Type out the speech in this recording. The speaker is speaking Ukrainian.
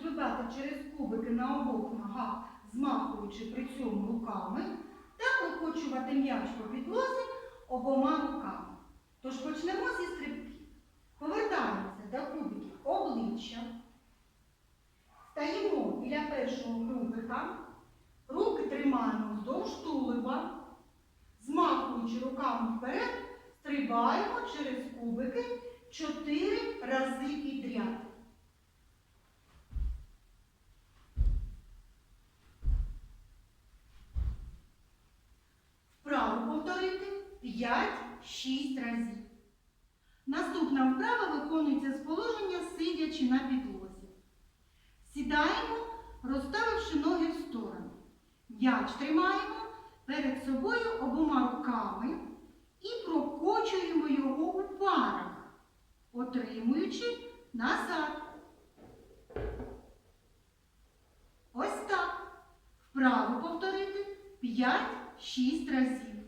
Стрибати через кубики на обох ногах, змахуючи при цьому руками, та прокочувати м'яч по підлозі обома руками. Тож почнемо зі стрибків. Повертаємося до кубиків обличчя. Стаємо біля першого кубика, руки тримаємо вздовж тулуба, змахуючи руками вперед, стрибаємо через кубики чотири рази підряд. Вправо повторити 5-6 разів. Наступна вправа виконується з положення сидячи на підлозі. Сідаємо, розставивши ноги в сторону. М'яч тримаємо перед собою обома руками і прокочуємо його у парах, отримуючи назад. Ось так. Вправо повторити 5-6 разів.